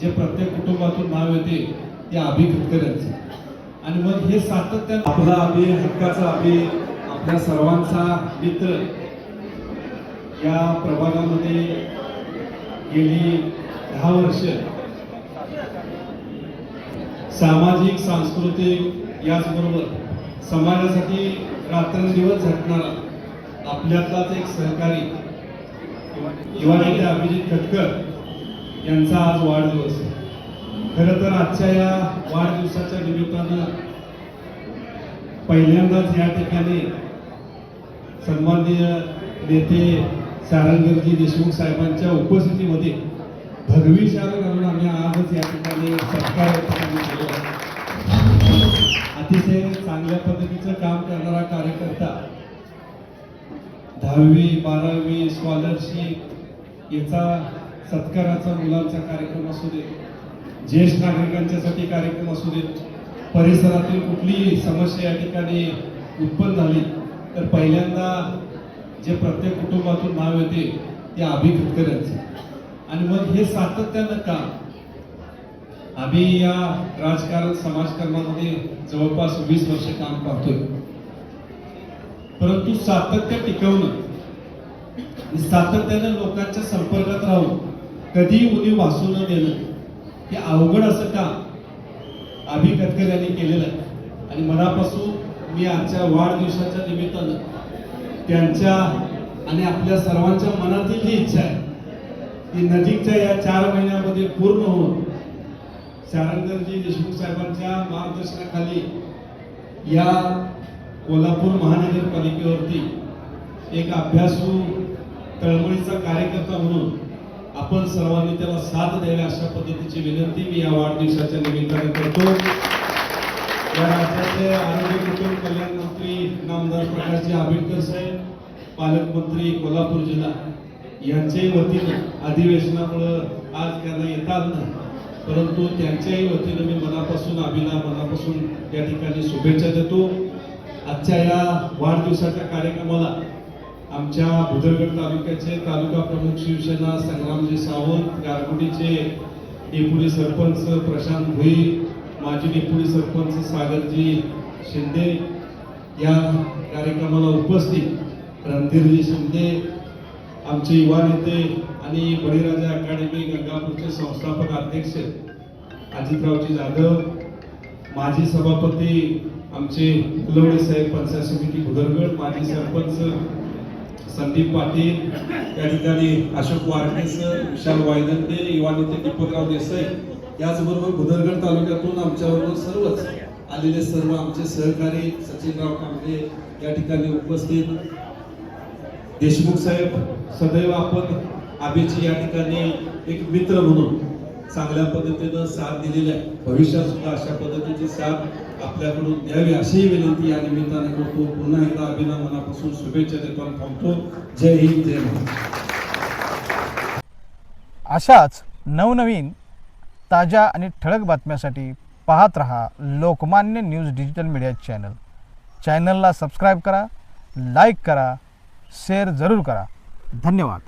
जे प्रत्येक कुटुंबातून नाव येते ते अभि खतकऱ्यांचं आणि मग हे सातत्यानं आपला अभि हक्काचा अभि आपल्या सर्वांचा मित्र या प्रभागामध्ये गेली दहा वर्ष. सामाजिक सांस्कृतिक याचबरोबर समाजासाठी रात्रंदिवस झटणारा आपल्यातलाच एक सहकारी युवा नेते अभिजित खटकर यांचा आज वाढदिवस खरं तर आजच्या या वाढदिवसाच्या निमित्तानं पहिल्यांदाच या ठिकाणी सन्माननीय नेते सारंगरजी देशमुख साहेबांच्या उपस्थितीमध्ये भगवी शाल घालून आम्ही आजच या ठिकाणी सत्कार अतिशय चांगल्या पद्धतीचं काम करणारा कार्यकर्ता दहावी बारावी स्कॉलरशिप याचा सत्काराचा मुलांचा कार्यक्रम असू दे ज्येष्ठ नागरिकांच्यासाठी कार्यक्रम असू देत परिसरातील कुठलीही समस्या या ठिकाणी उत्पन्न झाली तर पहिल्यांदा जे प्रत्येक कुटुंबातून नाव येते ते अभि खतकऱ्यांचं आणि मग हे सातत्यानं काम आम्ही या राजकारण समाजकारणामध्ये जवळपास वीस वर्ष काम करतोय. परंतु सातत्य टिकवणं सातत्यानं लोकांच्या संपर्कात राहून कधी उणी वाचू न देणं हे अवघड असं काम अभि कटकर यांनी केलेलं आहे. आणि मनापासून मी आजच्या वाढदिवसाच्या निमित्तानं त्यांच्या आणि आपल्या सर्वांच्या मनातील जी इच्छा आहे ती नजीकच्या या चार महिन्यामध्ये पूर्ण होऊन शारंगरजी देशमुख साहेबांच्या मार्गदर्शनाखाली या कोल्हापूर महानगरपालिकेवरती एक अभ्यासू तळमळीचा कार्यकर्ता म्हणून आपण सर्वांनी त्याला साथ द्यावी अशा पद्धतीची विनंती मी या वाढदिवसाच्या निमित्ताने करतो. या राज्याचे आरोग्य कुटुंब कल्याण मंत्री नामदार प्रकाशजी आंबेडकर साहेब पालकमंत्री कोल्हापूर जिल्हा यांच्याही वतीनं अधिवेशनामुळं आज त्यांना येतात ना. नाही परंतु त्यांच्याही वतीनं मी मनापासून अभिला मनापासून या ठिकाणी शुभेच्छा देतो. आजच्या या वाढदिवसाच्या कार्यक्रमाला आमच्या भुदरगड तालुक्याचे तालुका प्रमुख शिवसेना संग्रामजी सावंत गारगुडीचे डेप्युटी सरपंच प्रशांत भुई माजी डेप्युटी सरपंच सागरजी शिंदे या कार्यक्रमाला उपस्थित रणधीरजी शिंदे आमचे युवा नेते आणि बळीराजा अकॅडमी गंगापूरचे संस्थापक अध्यक्ष अजितरावजी जाधव माजी सभापती आमचे कुलवडे साहेब पंचायत समिती भुदरगड माजी सरपंच संदीप पाटील त्या ठिकाणी अशोक वारकेसर विशाल वायदंते युवा नेते दीपकराव देसाई याचबरोबर भुदरगड तालुक्यातून आमच्याबरोबर सर्वच आलेले सर्व आमचे सहकारी सचिनराव कांबळे या ठिकाणी उपस्थित. देशमुख साहेब सदैव आपण आबेची या ठिकाणी एक मित्र म्हणून चांगल्या पद्धतीनं साथ दिलेली आहे. भविष्यात सुद्धा अशा पद्धतीची साथ आपल्याकडून द्यावी अशीही विनंती या निमित्ताने करतो. पुन्हा एकदा अभिना मनापासून शुभेच्छा देतो थांबतो. जय हिंद जय महाराज अशाच नवनवीन ताज्या आणि ठळक बातम्यासाठी पाहत रहा Lokmanya news digital media channel. चॅनलला सबस्क्राईब करा लाईक करा शेअर जरूर करा. धन्यवाद.